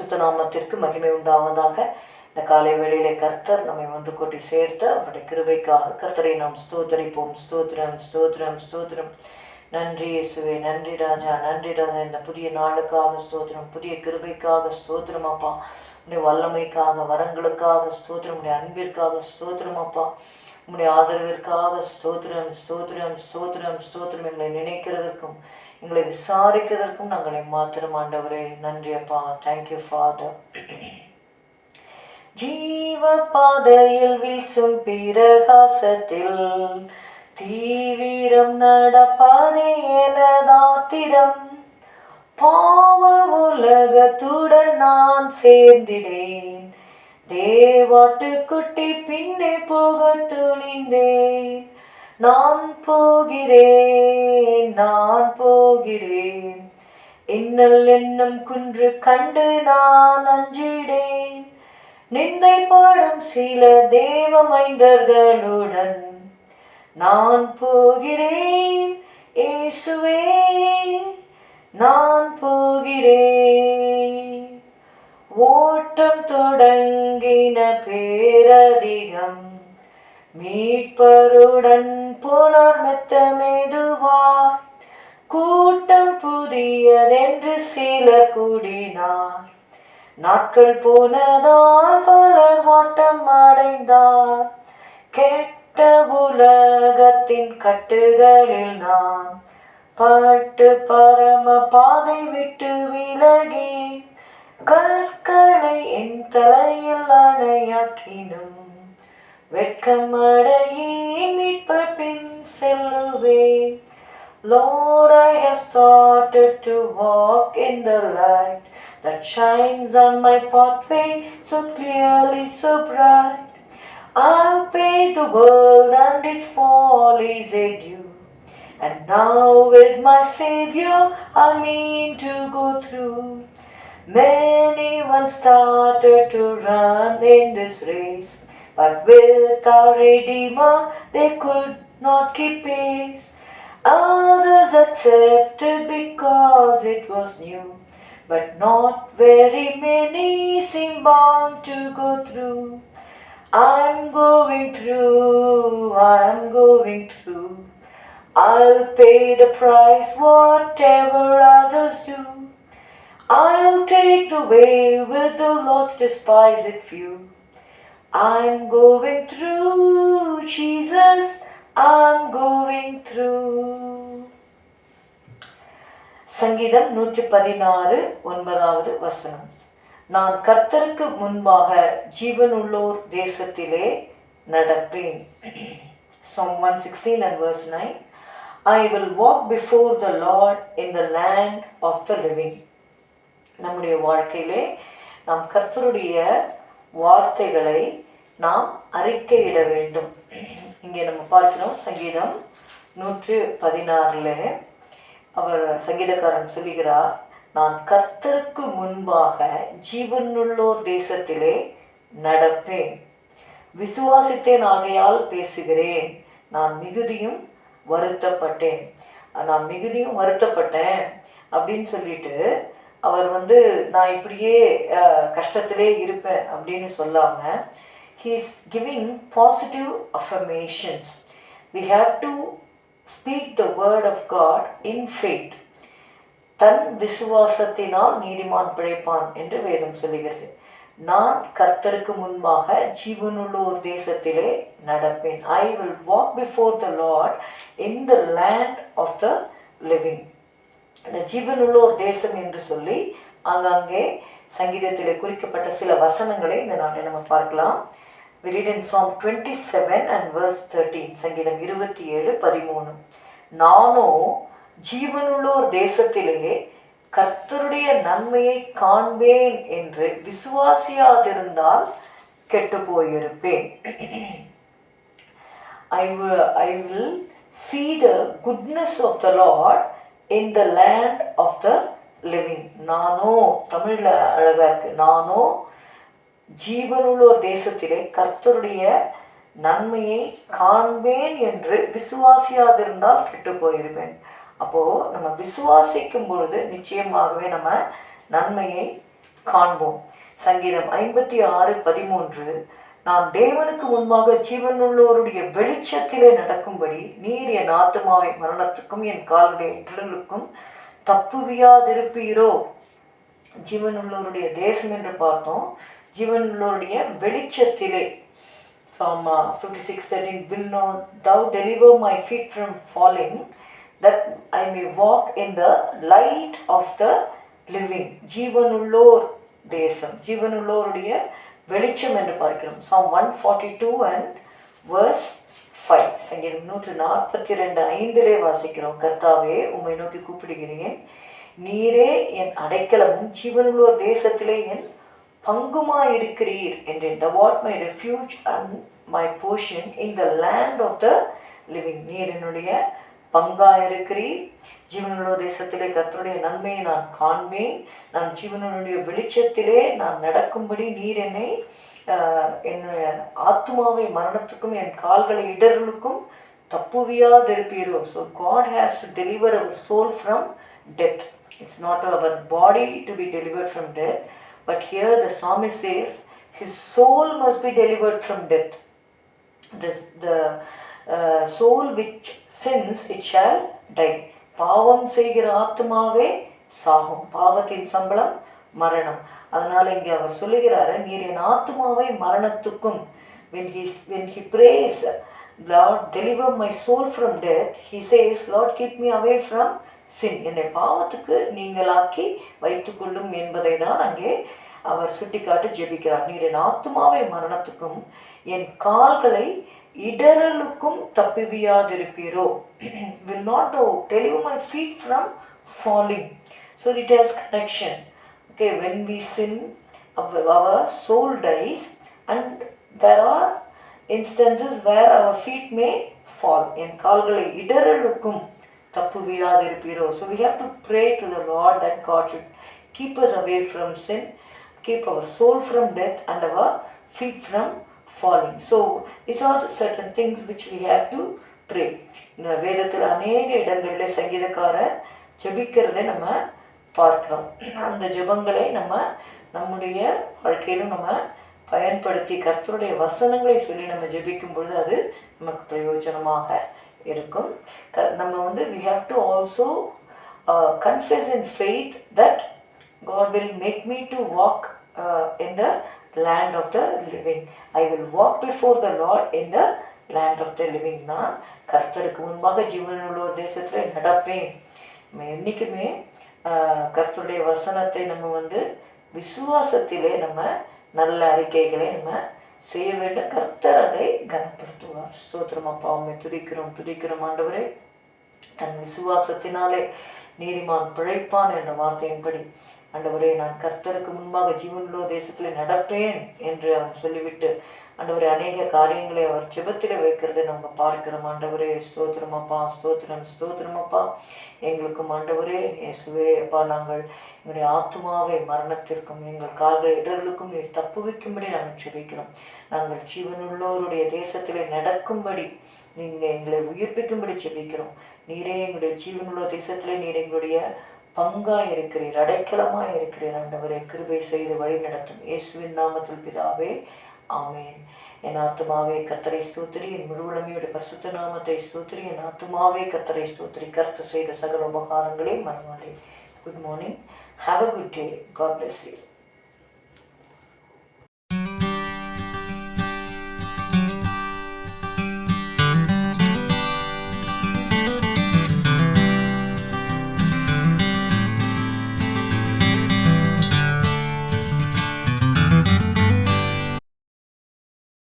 பரிசுத்த நாமத்திற்கு மகிமை உண்டாவதாக. இந்த காலை வேளையிலே கர்த்தர் நம்மை ஒன்று கூட்டி சேர்த்து அவருடைய கிருபைக்காக கர்த்தரை நாம் ஸ்தோத்தரிப்போம். ஸ்தோத்திரம் ஸ்தோத்திரம் ஸ்தோத்திரம். நன்றி இயேசுவே நன்றி ராஜா நன்றி ராஜா. இந்த புதிய நாளுக்காக ஸ்தோத்திரம் புதிய கிருபைக்காக ஸ்தோத்திரம் அப்பா. உடைய வல்லமைக்காக வரங்களுக்காக ஸ்தோத்திரம். உடைய அன்பிற்காக ஸ்தோத்திரம் அப்பா. உடைய ஆதரவிற்காக ஸ்தோத்திரம் ஸ்தோத்திரம் ஸ்தோத்திரம் ஸ்தோத்திரம் எங்களை நினைக்கிறதற்கும் எங்களை விசாரிக்கிறதற்கும் நாங்களை மாத்திரம் ஆண்டவரே. நன்றி அப்பா. தேங்க்யூ ஃபாதர் ஜீவ பாதையில் வீசும் பிரகாசத்தில் தீவிரம் நடப்பதே எனதாத்திரம் பாவ உலகத்துடன் நான் சேர்ந்திடேன். தேவாட்டுக்குட்டி பின்னே போக துணிந்தேன். நான் போகிறேன் நான் போகிறேன். இன்னல் என்னும் குன்று கண்டு நான் அஞ்சிடேன். நிந்தை பாடும் சில தேவ மைந்தர்களுடன் நான் போகிறேன் இயேசுவே நான் போகிறேன். ஓட்டம் தொடங்கின பேரதிகம் மீட்பருடன் புனர் மெத்த மெதுவாய் கூட்டம் புதியதென்று சிலர் கூடினார். நாட்கள் போனதால் பலர் வாட்டம் அடைந்தார். கெட்ட உலகத்தின் கட்டுகளில் நான் பட்டு பரம பாதை விட்டு விலகி கற்களை என் தலையில் அணையாக்கினும். வெட்கமடையே மீட்பர் பின் செல்லுவேன் Lord, I have started to walk in the light that shines on my pathway so clearly, so bright. I've paid the world and its follies adieu. And now with my Savior I mean to go through. Many once started to run in this race, but with our Redeemer they could not keep pace. Others accepted because it was new, but not very many seem bound to go through. I'm going through, I'm going through. I'll pay the price, whatever others do. I'll take the way with the Lord's despised few. I'm going through, Jesus, I'm going through. சங்கீதம் நூற்றி பதினாறு ஒன்பதாவது வசனம் நான் கர்த்தருக்கு முன்பாக ஜீவனுள்ளோர் தேசத்திலே நடப்பேன் Psalm 116 and verse 9 I will walk before the Lord in the land of the living நம்முடைய வாழ்க்கையிலே நாம் கர்த்தருடைய வார்த்தைகளை நாம் அறிக்கையிட வேண்டும். இங்கே நம்ம பார்க்கிறோம் சங்கீதம் நூற்று பதினாறில். அவர் சங்கீதக்காரன் சொல்லுகிறார் நான் கர்த்தருக்கு முன்பாக ஜீவனுள்ளோர் தேசத்திலே நடப்பேன். விசுவாசித்தேன் ஆகையால் பேசுகிறேன். நான் மிகுதியும் வருத்தப்பட்டேன். நான் மிகுதியும் வருத்தப்பட்டேன். அப்படின்னு சொல்லிட்டு அவர் வந்து நான் இப்படியே கஷ்டத்திலே இருப்பேன் அப்படின்னு சொல்லாமல் he's giving positive affirmations we we to speak the word of God in faith தன் விசுவாசத்தினால் நீதிமான் பிழைப்பான் என்று வேதம் சொல்லுகிறது. நான் கர்த்தருக்கு முன்பாக ஜீவனுள்ளோர் தேசத்திலே நடப்பேன். I will walk before the Lord in the land of the living இந்த ஜீவனுள்ளோர் தேசம் என்று சொல்லி ஆங்காங்கே சங்கீதத்தில் குறிக்கப்பட்ட சில வசனங்களை இந்த நாளில் நம்ம பார்க்கலாம். Written psalm twenty seven and verse thirteen சங்கீதம் இருபத்தி ஏழு பதிமூணு. நானோ ஜீவனுள்ளோர் தேசத்திலேயே கர்த்தருடைய நன்மையை காண்பேன் என்று விசுவாசியாதிருந்தால் கெட்டு போயிருப்பேன் I will, I will see the goodness of the Lord in the land of the living நானோ தமிழில் அழகாக இருக்குது நானோ ஜீவனுள்ளோர் தேசத்திலே கர்த்தருடைய நன்மையை காண்பேன் என்று விசுவாசியாதிருந்தால் கெட்டு போயிருப்பேன். அப்போது நம்ம விசுவாசிக்கும் பொழுது நிச்சயமாகவே நம்ம நன்மையை காண்போம். சங்கீதம் ஐம்பத்தி ஆறு பதிமூன்று. நான் தேவனுக்கு முன்பாக ஜீவனுள்ளோருடைய வெளிச்சத்திலே நடக்கும்படி நீர் என் ஆத்மாவை மரணத்துக்கும் என் காலுடைய இடலுக்கும் தப்புவியாதிருப்பீரோ? ஜீவனுள்ளோருடைய தேசம் என்று பார்த்தோம். ஜீவனுள்ளோருடைய வெளிச்சத்திலே. Psalm uh, 56 13 will no thou deliver my feet from falling that I may walk in the light of the living ஜீவனுள்ளோர் தேசம். ஜீவனுள்ளோருடைய வெளிச்சம் என்று பார்க்கிறோம். Psalm one forty two and verse five சங்கீதம் நூற்று நாற்பத்தி ரெண்டு ஐந்திலே வாசிக்கிறோம். கர்த்தாவே உம்மை நோக்கி கூப்பிடுகிறேன். நீரே என் அடைக்கலமும் ஜீவனுள்ளோர் தேசத்திலே என் பங்குமாயிருக்கிறீர் என்றேன். Thou art my refuge and my portion in the land of the living நீர் என்னுடைய பங்காக பங்காயிருக்கிறீர். ஜீவனுள்ள தேசத்திலே கத்தருடைய நன்மையை நான் காண்பேன். நான் ஜீவனுடைய வெளிச்சத்திலே நான் நடக்கும்படி நீர் என்னை என்னுடைய ஆத்மாவை மரணத்துக்கும் என் கால்களை இடர்களுக்கும் தப்புவியாதிருப்பீரோ. So God has to deliver our soul from death it's not our body to be delivered from death but here the சாமி says his soul must be delivered from death. The, the uh, soul which since it shall die. பாவம் செய்கிற ஆத்மாவே சாகும். பாவத்தின் சம்பளம் மரணம். அதனால் இங்கே அவர் சொல்லுகிறாரு நீர் என் ஆத்மாவை மரணத்துக்கும் when he when he praise Lord deliver my soul from death he says Lord keep me away from sin என்னை பாவத்துக்கு நீங்களாக்கி வைத்துக்கொள்ளும் என்பதை தான் அங்கே அவர் சுட்டிக்காட்டி ஜெபிக்கிறார். நீர் என் ஆத்மாவை மரணத்துக்கும் என் கால்களை இடரலுக்கும் தப்பிவியாதிருப்பீரோ will not thou deliver my feet from falling so it has connection okay when we sin our our soul dies and there are instances where our feet may fall என் கால்களை இடரலுக்கும் தப்புவியாதிருப்பீரோ so we have to pray to the lord that god should keep us away from sin keep our soul from death and our feet from falling so these are the certain things which we have to pray இந்த வேதத்தில் அநேக இடங்களில் சங்கீதக்காரர் ஜெபிக்கிறதை நம்ம பார்க்கிறோம் அந்த ஜெபங்களை நம்ம நம்முடைய வாழ்க்கையிலும் நம்ம பயன்படுத்தி கர்த்தருடைய வசனங்களை சொல்லி நம்ம ஜபிக்கும் பொழுது அது நமக்கு பிரயோஜனமாக இருக்கும். க நம்ம வந்து we have to also uh, in faith that God will make me to walk in the land of the living. I will walk before the Lord in the land of the living நான் கர்த்தருக்கு முன்பாக ஜீவனுள்ள ஒரு தேசத்தில் நடப்பேன். நம்ம என்றைக்குமே கர்த்தருடைய வசனத்தை நம்ம வந்து விசுவாசத்திலே நம்ம நல்ல அறிக்கைகளை நம்ம செய்ய வேண்டும். கர்த்தர் அதை கனப்படுத்துவார். ஸ்தோத்திரம் அப்பா உண்மை துடிக்கிறோம் துடிக்கிறோம் ஆண்டவரே. தன் விசுவாசத்தினாலே நீதிமான் பிழைப்பான் என்ற வார்த்தையின்படி. ஆண்டவரே நான் கர்த்தருக்கு முன்பாக ஜீவனுள்ள தேசத்தில் நடப்பேன் என்று அவன் சொல்லிவிட்டு ஆண்டவரே அநேக காரியங்களை அவர் ஜெபத்தில் வைக்கிறதை நம்ம பார்க்கிறோம். ஆண்டவரே ஸ்தோத்திரமாப்பா ஸ்தோத்திரம் ஸ்தோத்திரமாப்பா எங்களுக்கும் ஆண்டவரே இயேசுவே அப்பா நாங்கள் எங்களுடைய ஆத்மாவை மரணத்திற்கும் எங்கள் கால்கள் இடர்களுக்கும் நீர் தப்புவிக்கும்படி நாங்கள் ஜெபிக்கிறோம். நாங்கள் ஜீவனுள்ளோருடைய தேசத்திலே நடக்கும்படி நீங்கள் எங்களை உயிர்ப்பிக்கும்படி ஜெபிக்கிறோம். நீரே எங்களுடைய ஜீவனுள்ள தேசத்திலே நீர் எங்களுடைய பங்காய் இருக்கிறீர் அடைக்கலமாய் இருக்கிறீர் ஆண்டவரே கிருபை செய்து வழி நடத்தும் இயேசுவின் நாமத்தில் பிதாவே ஆமேன். என் ஆத்துமாவே கத்தரை ஸ்தூத்திரி. என் முழுவலமையோட பரிசுத்த நாமத்தை ஸ்தூத்திரி. என் ஆத்துமாவே கத்தரை ஸ்தூத்திரி. கருத்து செய்த சகல உபகாரங்களே மறவாதே. Good morning have a good day God bless you